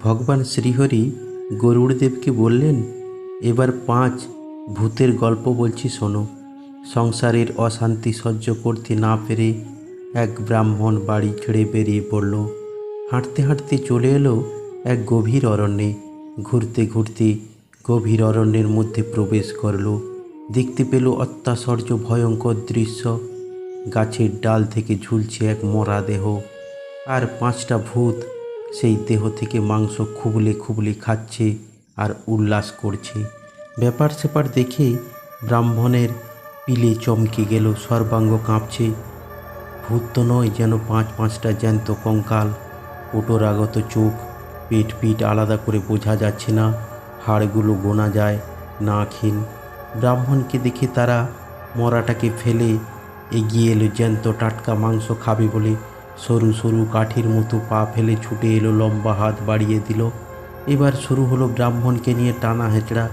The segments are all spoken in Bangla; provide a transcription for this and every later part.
ভগবান শ্রীহরি গরুড়দেবকে বললেন, এবার পাঁচ ভূতের গল্প বলছি শোনো। সংসারের অশান্তি সহ্য করতে না পেরে এক ব্রাহ্মণ বাড়ি ছেড়ে বেরিয়ে পড়ল। হাঁটতে হাঁটতে চলে এলো এক গভীর অরণ্যে। ঘুরতে ঘুরতে গভীর অরণ্যের মধ্যে প্রবেশ করল। দেখতে পেল অত্যাশ্চর্য ভয়ঙ্কর দৃশ্য। গাছের ডাল থেকে ঝুলছে এক মরা দেহ। আর পাঁচটা ভূত সেই দেহ থেকে মাংস খুবলে খুবলে খাচ্ছে আর উল্লাস করছে। ব্যাপার স্যাপার দেখে ব্রাহ্মণের পিলে চমকে গেল, সর্বাঙ্গ কাঁপছে। ভূত তো নয় যেন পাঁচ পাঁচটা জ্যান্ত কঙ্কাল। ওটোরাগত চোখ, পেট পিট আলাদা করে বোঝা যাচ্ছে না, হাড়গুলো গোনা যায়, না ক্ষীণ। ব্রাহ্মণকে দেখে তারা মরাটাকে ফেলে এগিয়ে এলো, জ্যান্ত টাটকা মাংস খাবে বলে সরু সরু কাঠির মতো পা ফেলে ছুটে এলো, লম্বা হাত বাড়িয়ে দিল। এবার শুরু হলো ব্রাহ্মণকে নিয়ে টানা হেঁচড়া।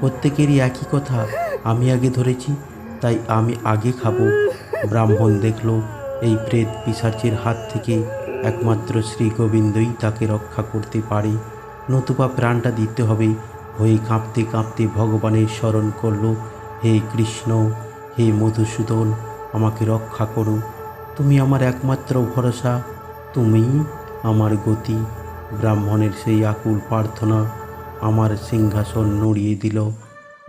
প্রত্যেকেরই একই কথা, আমি আগে ধরেছি, তাই আমি আগে খাব। ব্রাহ্মণ দেখল, এই প্রেত পিসাচের হাত থেকে একমাত্র শ্রী গোবিন্দই তাকে রক্ষা করতে পারে। নতুবা প্রাণটা দিতে হবে। হয়ে কাঁপতে কাঁপতে ভগবানের স্মরণ করল, হে কৃষ্ণ, হে মধুসূদন, আমাকে রক্ষা করো। তুমি আমার একমাত্র ভরসা, তুমি আমার গতি। ব্রাহ্মণের সেই আকুল প্রার্থনা আমার সিংহাসন নড়িয়ে দিল।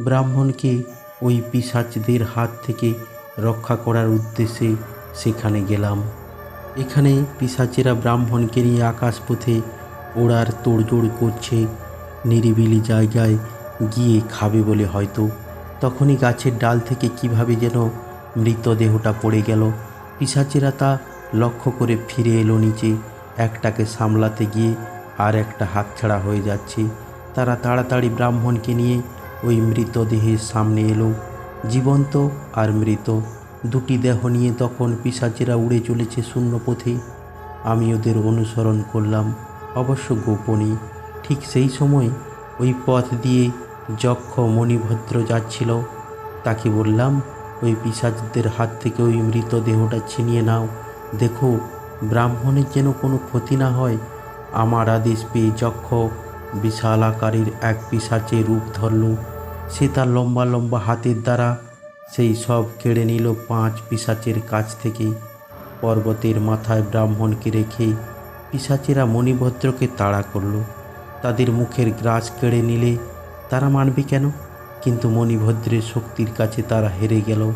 ব্রাহ্মণকে ওই পিসাচদের হাত থেকে রক্ষা করার উদ্দেশ্যে সেখানে গেলাম? এখানে পিসাচেরা ব্রাহ্মণকে নিয়ে আকাশপথে ওড়ার তোড়জোড় করছে, নিরিবিলি জায়গায় গিয়ে খাবে বলে হয়তো। তখনই গাছের ডাল থেকে কীভাবে যেন মৃতদেহটা পড়ে গেল। পিসাচেরা তা লক্ষ্য করে ফিরে এলো নিচে। একটাকে সামলাতে গিয়ে আর একটা হাতছাড়া হয়ে যাচ্ছে। তারা তাড়াতাড়ি ব্রাহ্মণকে নিয়ে ওই মৃতদেহের সামনে এলো। জীবন্ত আর মৃত, দুটি দেহ নিয়ে তখন পিসাচেরা উড়ে চলেছে শূন্য পথে আমি ওদের অনুসরণ করলাম, অবশ্য গোপনে। ঠিক সেই সময় ওই পথ দিয়ে যক্ষ মণিভদ্র যাচ্ছিল। তাকে বললাম ওই পিসাচদের হাত থেকে ওই মৃতদেহটা ছিনিয়ে নাও। দেখো, ব্রাহ্মণের যেন কোনো ক্ষতি না হয়। আমার আদেশ পেয়ে যক্ষ বিশাল আকারের এক পিসাচের রূপ ধরল। সে তার লম্বা লম্বা হাতের দ্বারা সেই সব কেড়ে নিল পাঁচ পিসাচের কাছ থেকে। পর্বতের মাথায় ব্রাহ্মণকে রেখে পিসাচেরা মণিভদ্রকে তাড়া করল। তাদের মুখের গ্রাস কেড়ে নিলে তারা মানবে কেন? কিন্তু মণিভদ্রের শক্তির কাছে তারা হেরে গেল।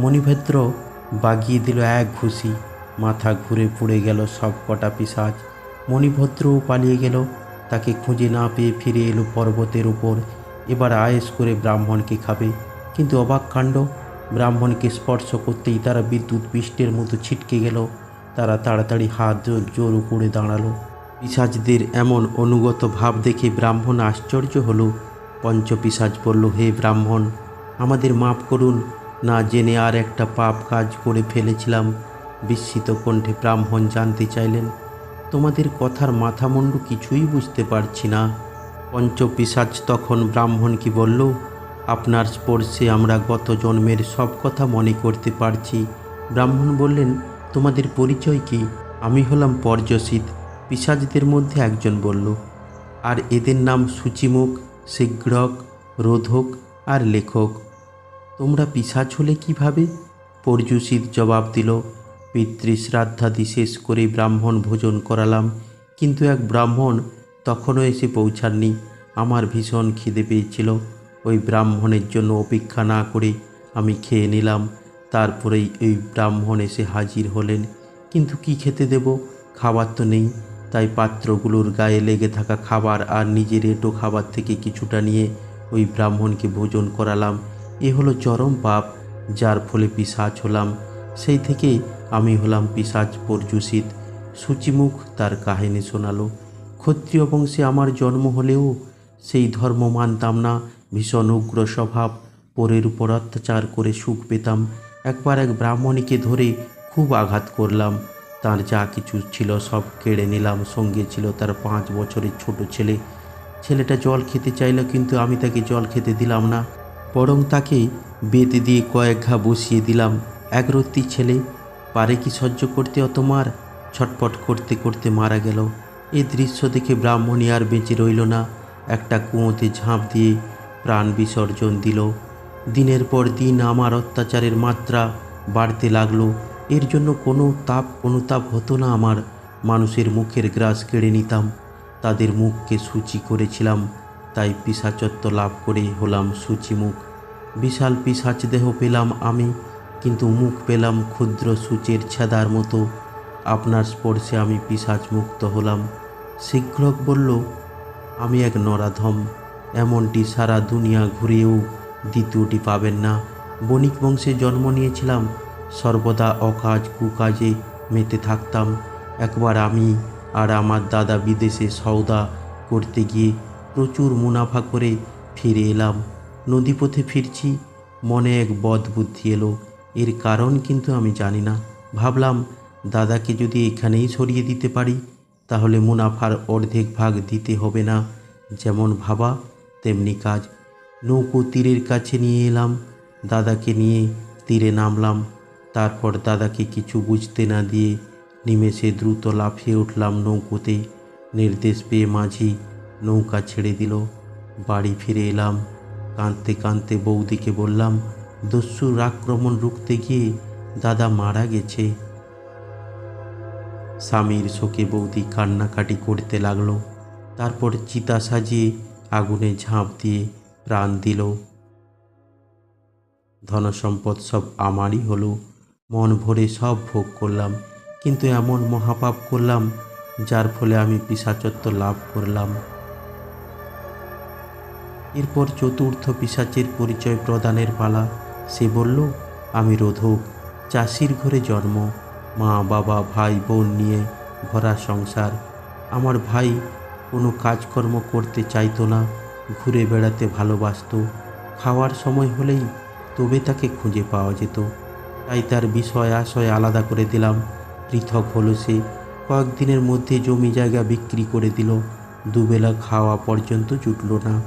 মণিভদ্র বাগিয়ে দিল এক ঘুষি, মাথা ঘুরে পড়ে গেল সব কটা পিসাজ। মণিভদ্রও পালিয়ে গেল, তাকে খুঁজে না পেয়ে ফিরে এলো পর্বতের উপর। এবার আয়েস করে ব্রাহ্মণকে খাবে। কিন্তু অবাক কাণ্ড, ব্রাহ্মণকে স্পর্শ করতেই তারা বিদ্যুৎ পৃষ্ঠের মতো ছিটকে গেল। তারা তাড়াতাড়ি হাত জোর জোর করে দাঁড়াল। পিসাজদের এমন অনুগত ভাব দেখে ব্রাহ্মণ আশ্চর্য হলো। পঞ্চপিসাজ বলল, হে ব্রাহ্মণ, আমাদের মাফ করুন। না জেনে আর একটা পাপ কাজ করে ফেলেছিলাম। বিস্মিত কণ্ঠে ব্রাহ্মণ জানতে চাইলেন, তোমাদের কথার মাথামুন্ডু কিছুই বুঝতে পারছি না। পঞ্চপিসাজ তখন ব্রাহ্মণকে বলল, আপনার স্পর্শে আমরা গত জন্মের সব কথা মনে করতে পারছি। ব্রাহ্মণ বললেন, তোমাদের পরিচয় কি? আমি হলাম পর্যসিত পিসাজদের মধ্যে একজন বলল, আর এদের নাম সূচিমুখ শীঘ্রক, রোধক আর লেখক। তোমরা পিসাচ হলে কীভাবে? পর্যুষিত জবাব দিল পিতৃশ্রাদ্ধাদি শেষ করে ব্রাহ্মণ ভোজন করালাম, কিন্তু এক ব্রাহ্মণ তখনও এসে পৌঁছাননি। আমার ভীষণ খিদে পেয়েছিল। ওই ব্রাহ্মণের জন্য অপেক্ষা না করে আমি খেয়ে নিলাম। তারপরেই ওই ব্রাহ্মণ এসে হাজির হলেন। কিন্তু কি খেতে দেব? খাবার তো নেই। তাই পাত্রগুলোর গায়ে লেগে থাকা খাবার আর নিজের এঁটো খাবার থেকে কিছুটা নিয়ে ওই ব্রাহ্মণকে ভোজন করালাম। এ হলো চরম পাপ, যার ফলে পিসাচ হলাম। সেই থেকে আমি হলাম পিসাচ পর্যুষিত। সূচিমুখ তার কাহিনী শোনালো। ক্ষত্রিয় বংশে আমার জন্ম হলেও সেই ধর্ম মানতাম না। ভীষণ উগ্র স্বভাব, পরের উপর অত্যাচার করে সুখ পেতাম। একবার এক ব্রাহ্মণীকে ধরে খুব আঘাত করলাম। তার যা কিছু ছিল সব কেড়ে নিলাম। সঙ্গে ছিল তার পাঁচ বছরের ছোট ছেলে। ছেলেটা জল খেতে চাইল, কিন্তু আমি তাকে জল খেতে দিলাম না। বরং তাকে বেতে দিয়ে কয়েক ঘা বসিয়ে দিলাম। একরত্তি ছেলে, পারে কি সহ্য করতে অত মার? ছটপট করতে করতে মারা গেল। এ দৃশ্য দেখে ব্রাহ্মণী আর বেঁচে রইল না। একটা কুয়োতে ঝাঁপ দিয়ে প্রাণ বিসর্জন দিল। দিনের পর দিন আমার অত্যাচারের মাত্রা বাড়তে লাগল। এর জন্য কোনো তাপ অনুতাপ হতো না আমার। মানুষের মুখের গ্রাস কেড়ে নিতাম। তাদের মুখকে সূচি করেছিলাম, তাই পিসাচত্ব লাভ করে হলাম সূচিমুখ বিশাল পিসাচ দেহ পেলাম আমি, কিন্তু মুখ পেলাম ক্ষুদ্র সূচের ছেদার মতো। আপনার স্পর্শে আমি পিসাচ মুক্ত হলাম। শিক্ষক বলল, আমি এক নরাধম, এমনটি সারা দুনিয়া ঘুরেও দ্বিতীয়টি পাবেন না। বণিক বংশে জন্ম নিয়েছিলাম সর্বদা অকাজ কুকাজে মেতে থাকতাম। একবার আমি আর আমার দাদা বিদেশে সওদা করতে গিয়ে প্রচুর মুনাফা করে ফিরে এলাম। নদীপথে ফিরছি, মনে এক বদ বুদ্ধি এলো। এর কারণ কিন্তু আমি জানি না। ভাবলাম, দাদাকে যদি এখানেই সরিয়ে দিতে পারি, তাহলে মুনাফার অর্ধেক ভাগ দিতে হবে না। যেমন ভাবা, তেমনি কাজ। নৌকো তীরের কাছে নিয়ে এলাম। দাদাকে নিয়ে তীরে নামলাম। তারপর দাদাকে কিছু বুঝতে না দিয়ে নিমেষে দ্রুত লাফিয়ে উঠলাম নৌকোতে। নির্দেশ পেয়ে মাঝি নৌকা ছেড়ে দিল। বাড়ি ফিরে এলাম। কাঁদতে কাঁদতে বৌদিকে বললাম, দস্যুর আক্রমণ রুখতে গিয়ে দাদা মারা গেছে। স্বামীর শোকে বৌদি কান্নাকাটি করতে লাগল। তারপর চিতা সাজিয়ে আগুনে ঝাঁপ দিয়ে প্রাণ দিল। ধনসম্পদ সব আমারই হলো। মন ভরে সব ভোগ করলাম। কিন্তু এমন মহাপাপ করলাম, যার ফলে আমি পিসাচত্ব লাভ করলাম। এরপর চতুর্থ পিসাচের পরিচয় প্রদানের পালা। সে বলল, আমি রোধক, চাষির ঘরে জন্ম। মা, বাবা, ভাই, বোন নিয়ে ভরা সংসার। আমার ভাই কোনো কাজকর্ম করতে চাইতো না, ঘুরে বেড়াতে ভালোবাসতো। খাওয়ার সময় হলেই তবে তাকে খুঁজে পাওয়া যেত। তাই তার বিষয় আশয় আলাদা করে দিলাম। পৃথক হলো সে। কয়েকদিনের মধ্যে জমি জায়গা বিক্রি করে দিল। দুবেলা খাওয়া পর্যন্ত জুটল না।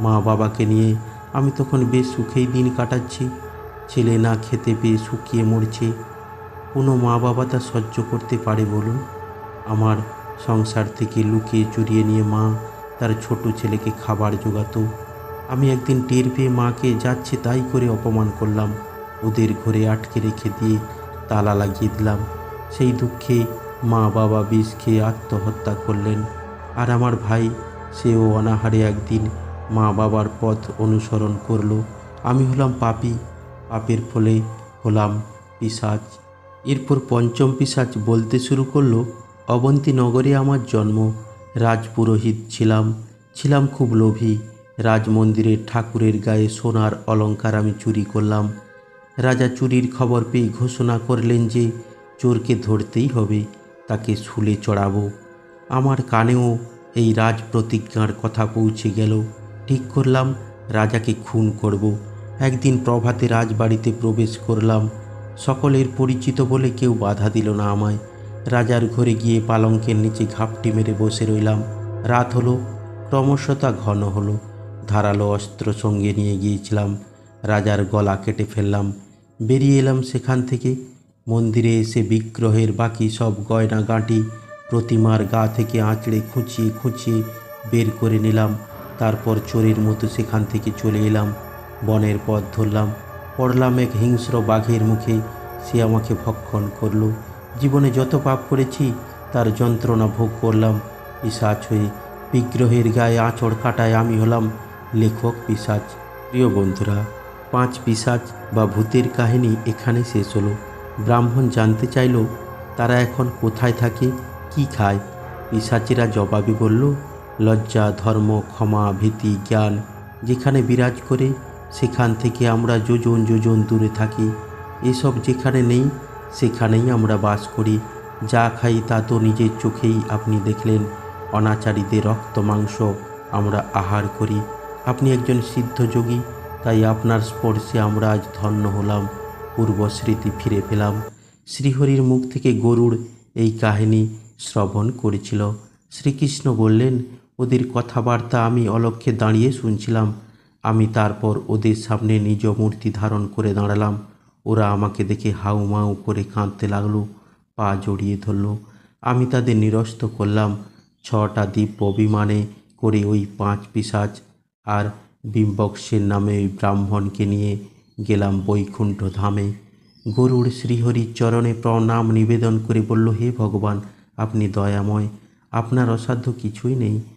মা বাবাকে নিয়ে আমি তখন বেশ সুখেই দিন কাটাচ্ছি। ছেলে না খেতে পেয়ে শুকিয়ে মরছে। কোনো মা বাবা তা সহ্য করতে পারে বলুন? আমার সংসার থেকে লুকিয়ে চুরিয়ে নিয়ে মা তার ছোট ছেলেকে খাবার জোগাতো। আমি একদিন টের পেয়ে মাকে যাচ্ছে তাই করে অপমান করলাম। ওদের ঘরে আটকে রেখে দিয়ে তালা লাগিয়ে দিলাম। সেই দুঃখে মা বাবা বিষ খেয়ে আত্মহত্যা করলেন। আর আমার ভাই, সেও অনাহারে একদিন মা বাবার পথ অনুসরণ করল। আমি হলাম পাপি। পাপের ফলে হলাম পিসাচ। এরপর পঞ্চম পিসাচ বলতে শুরু করল, অবন্তী নগরে আমার জন্ম। রাজপুরোহিত ছিলাম। ছিলাম খুব লোভী। রাজমন্দিরের ঠাকুরের গায়ে সোনার অলঙ্কার আমি চুরি করলাম। রাজা চুরির খবর পেয়ে ঘোষণা করলেন যে চোরকে ধরতেই হবে, তাকে শুলে চড়াবো। আমার কানেও এই রাজ প্রতিজ্ঞার কথা পৌঁছে গেল। ঠিক করলাম, রাজাকে খুন করব। একদিন প্রভাতে রাজবাড়িতে প্রবেশ করলাম। সকলের পরিচিত বলে কেউ বাধা দিল না আমায়। রাজার ঘরে গিয়ে পালঙ্কের নিচে ঘাপটি মেরে বসে রইলাম। রাত হলো, ক্রমশ তা ঘন হলো। ধারালো অস্ত্র সঙ্গে নিয়ে গিয়েছিলাম। রাজার গলা কেটে ফেললাম। বেরিয়ে এলাম সেখান থেকে। মন্দিরে এসে বিগ্রহের বাকি সব গয়না গাঁটি প্রতিমার গা থেকে আঁচড়ে খুঁচিয়ে খুঁচিয়ে বের করে নিলাম। তারপর চোরের মতো সেখান থেকে চলে এলাম। বনের পথ ধরলাম। পড়লাম এক হিংস্র বাঘের মুখে। সে আমাকে ভক্ষণ করল। জীবনে যত পাপ করেছি, তার যন্ত্রণা ভোগ করলাম। পিসাচ হয়ে বিগ্রহের গায়ে আঁচড় কাটায় আমি হলাম লেখক পিসাচ। প্রিয় বন্ধুরা পাঁচ পিসাচ বা ভূতের কাহিনী এখানে শেষ হলো। ব্রাহ্মণ জানতে চাইল, তারা এখন কোথায় থাকে, কি খায়? পিসাচিরা জবাবে বলল, লজ্জা, ধর্ম, ক্ষমা, ভীতি, জ্ঞান, যেখানে বিরাজ করে, সেখান থেকে আমরা যোজন যোজন দূরে থাকি। এসব যেখানে নেই, সেখানেই আমরা বাস করি। যা খাই তা তো নিজের চোখেই আপনি দেখলেন। অনাচারীদের রক্ত মাংস আমরা আহার করি। আপনি একজন সিদ্ধযোগী তাই আপনার স্পর্শে আমরা আজ ধন্য হলাম পূর্ব স্মৃতি ফিরে পেলাম। শ্রীহরির মুখ থেকে গরুড় এই কাহিনী শ্রবণ করেছিল। শ্রীকৃষ্ণ বললেন, ওদের কথাবার্তা আমি অলক্ষ্যে দাঁড়িয়ে শুনছিলাম। আমি তারপর ওদের সামনে নিজ মূর্তি ধারণ করে দাঁড়ালাম। ওরা আমাকে দেখে হাউ মাউ করে কাঁদতে লাগল, পা জড়িয়ে ধরল। আমি তাদের নিরস্ত করলাম। ছটা দ্বীপ বিমানে করে ওই পাঁচ পিসাজ আর বিম্বক্সের নামে ওই ব্রাহ্মণকে নিয়ে গেলাম বৈকুণ্ঠ ধামে। গরুর শ্রীহরির চরণে প্রণাম নিবেদন করে বলল, হে ভগবান, আপনি দয়াময়, আপনার অসাধ্য কিছুই নেই।